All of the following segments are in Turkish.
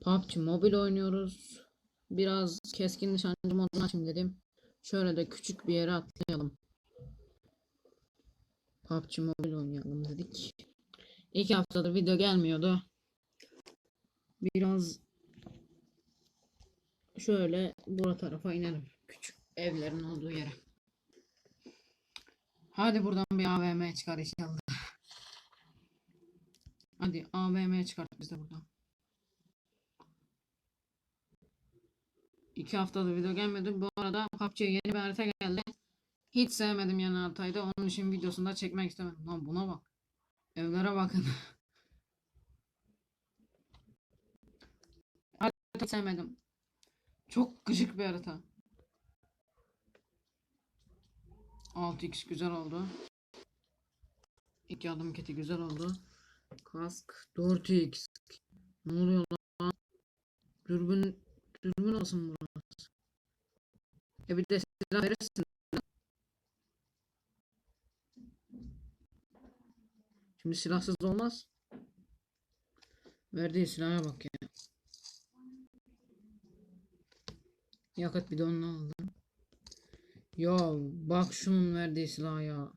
PUBG Mobile oynuyoruz. Biraz keskin nişancı modunu açayım dedim. Şöyle de küçük bir yere atlayalım. PUBG Mobile oynayalım dedik. İki haftadır video gelmiyordu. Biraz şöyle bura tarafa inelim. Küçük evlerin olduğu yere. Hadi buradan bir AVM çıkar inşallah. Hadi AVM çıkart bize buradan. İki haftadır video gelmedi. Bu arada PUBG'ye yeni bir harita geldi. Hiç sevmedim yeni haritayı onun için videosunu da çekmek istemedim. Lan buna bak. Evlere bakın. Harita sevmedim. Çok gıcık bir harita. 6x güzel oldu. İki adım keti güzel oldu. Kask 4x. Ne oluyor lan? Dürbün dürbün olsun burası. E bir de silah verirsin. Şimdi silahsız olmaz. Verdiği silaha bak ya. Yakıt bidonunu aldım. Ya bak şunun verdiği silah ya.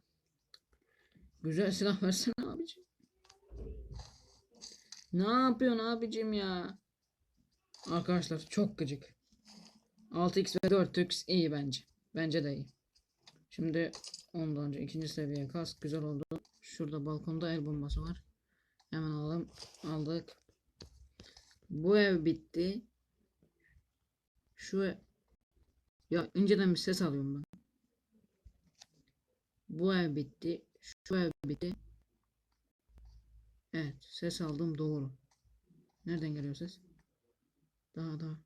Güzel silah versene abicim. Ne yapıyorsun abicim ya? Arkadaşlar çok gıcık. 6x ve 4x iyi bence. Bence de iyi. Şimdi ondan önce ikinci seviye kask güzel oldu. Şurada balkonda el bombası var. Hemen alalım. Aldık. Bu ev bitti. Şu. Ya önceden bir ses alıyorum ben. Bu ev bitti. Şu ev bitti. Evet, ses aldım doğru. Nereden geliyor ses? Daha daha.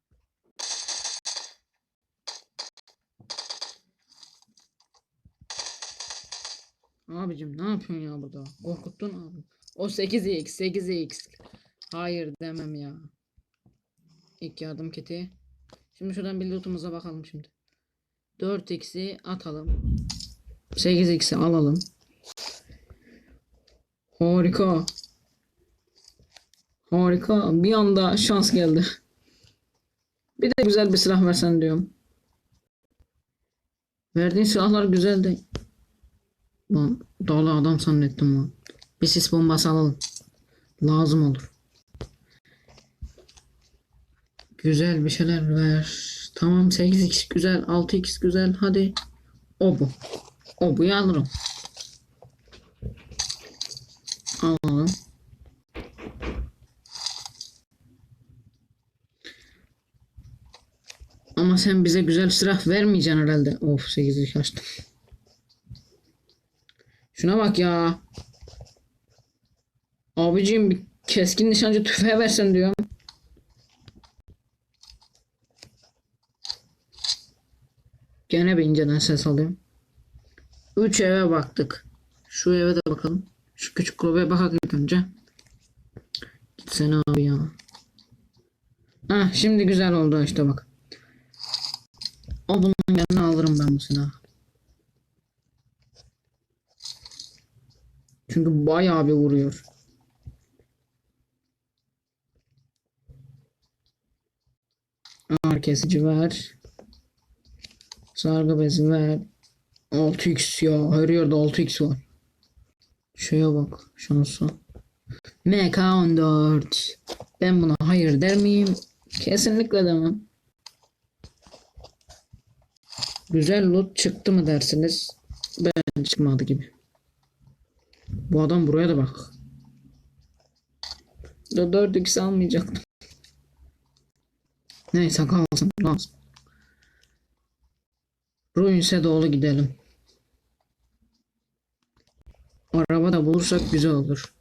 Abicim ne yapıyorsun ya burada? Korkuttun abi. O 8x 8x. Hayır demem ya. İlk yardım kiti. Şimdi şuradan bir lootumuza bakalım şimdi. 4x'i atalım. 8x'i alalım. Harika. Harika. Bir anda şans geldi. Bir de güzel bir silah versen diyorum. Verdiğin silahlar güzeldi. Lan dolu adam zannettim lan. Bir sis bombası alalım. Lazım olur. Güzel bir şeyler ver. Tamam 8x güzel. 6x güzel. Hadi. O bu. O bu alırım. Alalım. Ama sen bize güzel silah vermeyeceksin herhalde. Of 8'lik açtım. Şuna bak ya. Abicim bir keskin nişancı tüfeği versen diyorum. Gene bir inceden ses alıyorum. Üç eve baktık. Şu eve de bakalım. Şu küçük kulübeye bakalım ilk önce. Gitsene abi ya. Hah şimdi güzel oldu işte bak. O bunun yanına alırım ben bu silahı. Çünkü bayağı bir vuruyor. Ağır kesici ver. Sargı bezi ver. 6x ya. Her yerde 6x var. Şeye bak. Şansa. MK14. Ben buna hayır der miyim? Kesinlikle demem. Güzel loot çıktı mı dersiniz? Ben çıkmadı gibi. Bu adam buraya da bak. Da 4x almayacaktım. Neyse kalsın lazım. Ruins'e doğru gidelim. Araba da bulursak güzel olur.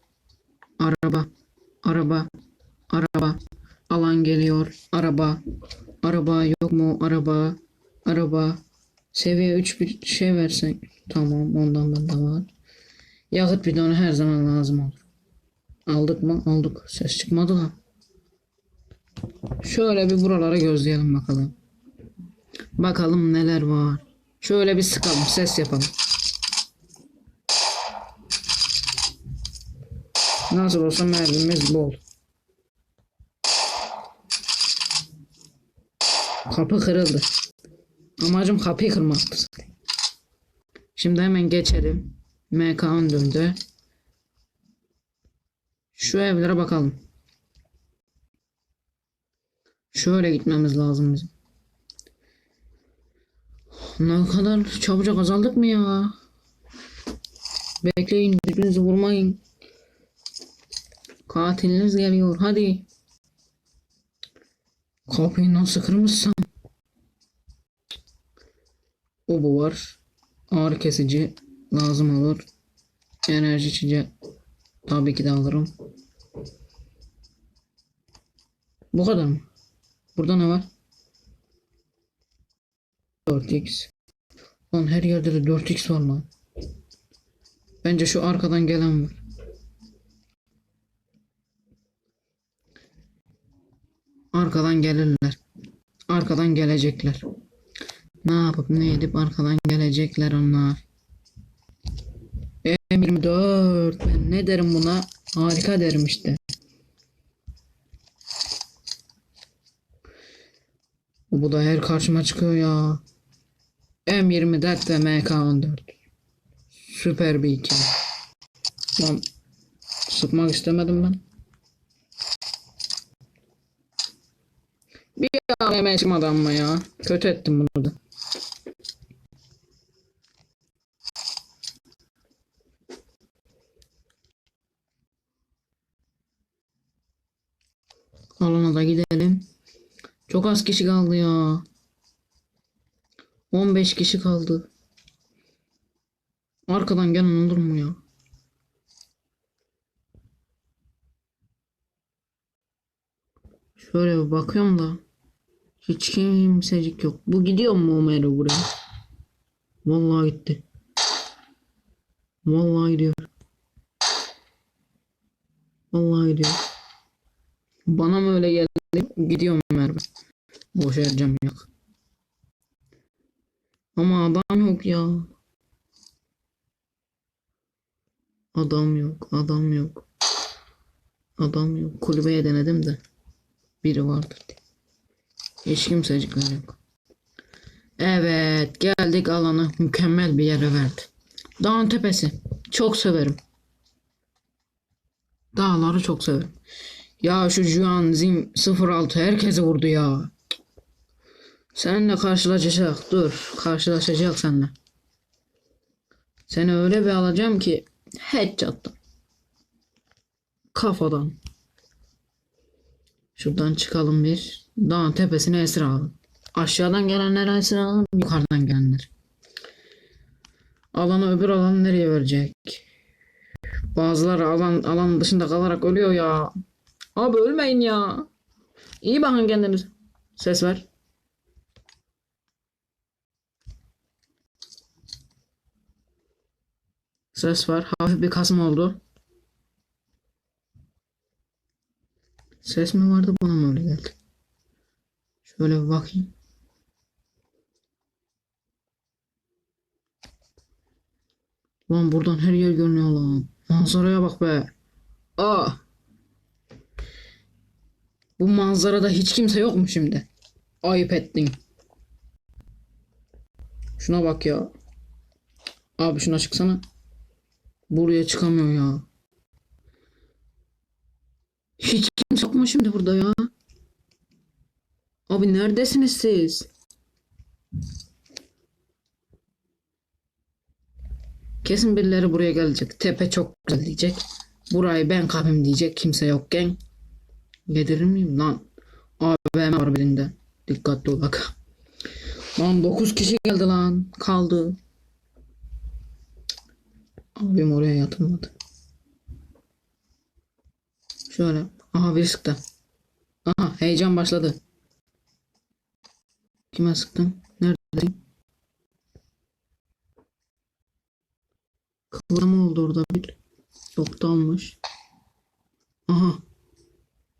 Araba, araba, araba. Alan geliyor. Araba, araba yok mu? Araba, araba. Seviye 3 bir şey versen. Tamam ondan bende var. Yakıt bidonu her zaman lazım olur. Aldık mı? Aldık. Ses çıkmadı da. Şöyle bir buralara gözleyelim bakalım. Bakalım neler var. Şöyle bir sıkalım. Ses yapalım. Nasıl olsa mermimiz bol. Kapı kırıldı. Amacım kapıyı kırmaktı. Şimdi hemen geçelim. MK döndü. Şu evlere bakalım. Şöyle gitmemiz lazım bizim. Ne kadar çabucak azaldık mı ya? Bekleyin birbirinizi vurmayın. Katiliniz geliyor hadi. Kapıyı nasıl kırmışsam. O bu var. Ağrı kesici lazım olur. Enerji içici tabii ki de alırım. Bu kadar mı? Burada ne var? 4x. Lan her yerde de 4x var lan. Bence şu arkadan gelen var. Arkadan gelirler. Arkadan gelecekler. Ne yapıp ne edip arkadan gelecekler onlar. M24 ben ne derim buna? Harika derim işte. Bu da her karşıma çıkıyor ya. M24 ve MK14. Süper bir ikili. Lan sıkmak istemedim ben. Bir AVM çıkmadı ama ya. Kötü ettim bunu da. Alana da gidelim. Çok az kişi kaldı ya. 15 kişi kaldı. Arkadan gelen olur mu ya? Şöyle bir bakıyorum da hiç kimsecik yok. Bu gidiyor mu Omero buraya? Vallahi gitti. Vallahi gidiyor. Vallahi gidiyor. Bana mı öyle geldi? Gidiyorum Merve. Boş harcam yok. Ama adam yok ya. Adam yok, adam yok. Adam yok. Kulübeye denedim de. Biri vardır diye. Hiç kimsecikler yok. Evet, geldik alana. Mükemmel bir yere verdi. Dağın tepesi. Çok severim. Dağları çok severim. Ya şu Juan Zim 06 herkese vurdu ya. Seninle karşılaşacak. Dur. Karşılaşacak seninle. Seni öyle bir alacağım ki headshot'tan. Kafadan. Şuradan çıkalım bir. Dağın tepesine esir alalım. Aşağıdan gelenler esir alalım. Yukarıdan gelenler. Alanı öbür alan nereye verecek? Bazıları alan alan dışında kalarak ölüyor ya. Abi ölmeyin ya. İyi bakın kendiniz. Ses ver. Ses var. Hafif bir kasma oldu. Ses mi vardı bana mı öyle geldi? Şöyle bir bakayım. Lan buradan her yer görünüyor lan. Manzaraya bak be. Aa. Bu manzarada hiç kimse yok mu şimdi? Ayıp ettin. Şuna bak ya. Abi şuna çıksana. Buraya çıkamıyor ya. Hiç kimse yok mu şimdi burada ya? Abi neredesiniz siz? Kesin birileri buraya gelecek. Tepe çok güzel diyecek. Burayı ben kapayım diyecek. Kimse yokken. Yedirir miyim lan? AVM var birinde. Dikkatli ol bak. Lan 9 kişi geldi lan. Kaldı. Abim oraya yatırmadı. Şöyle. Aha bir sıktı. Aha heyecan başladı. Kime sıktın? Neredesin? Kıvırma oldu orada bir. Çok dalmış. Aha.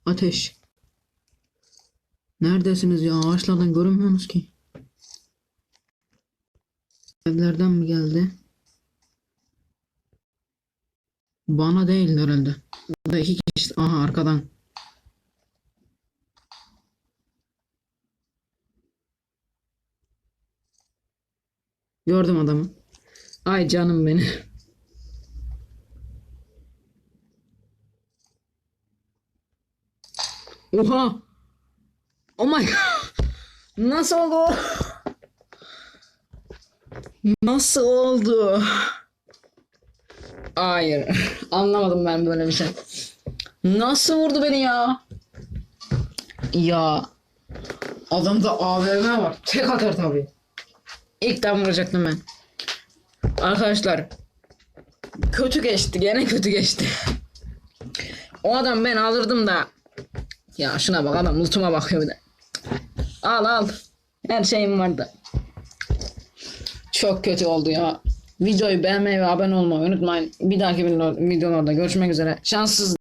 Ateş. Neredesiniz ya? Ağaçlardan görünmüyor görünmüyorsunuz ki. Evlerden mi geldi? Bana değil herhalde. Burada iki kişi. Aha arkadan. Gördüm adamı. Ay canım beni. Oha. Oh my god. Nasıl oldu? Nasıl oldu? Hayır. Anlamadım ben böyle bir şey. Nasıl vurdu beni ya? Ya. Adamda AVM var. Tek atar tabii. İlk ben vuracaktım ben. Arkadaşlar. Kötü geçti. Gene kötü geçti. O adam ben alırdım da. Ya şuna bak adam lootuma bakıyor bir de. Al al. Her şeyim vardı. Çok kötü oldu ya. Videoyu beğenmeyi ve abone olmayı unutmayın. Bir dahaki videolarda görüşmek üzere. Şanssız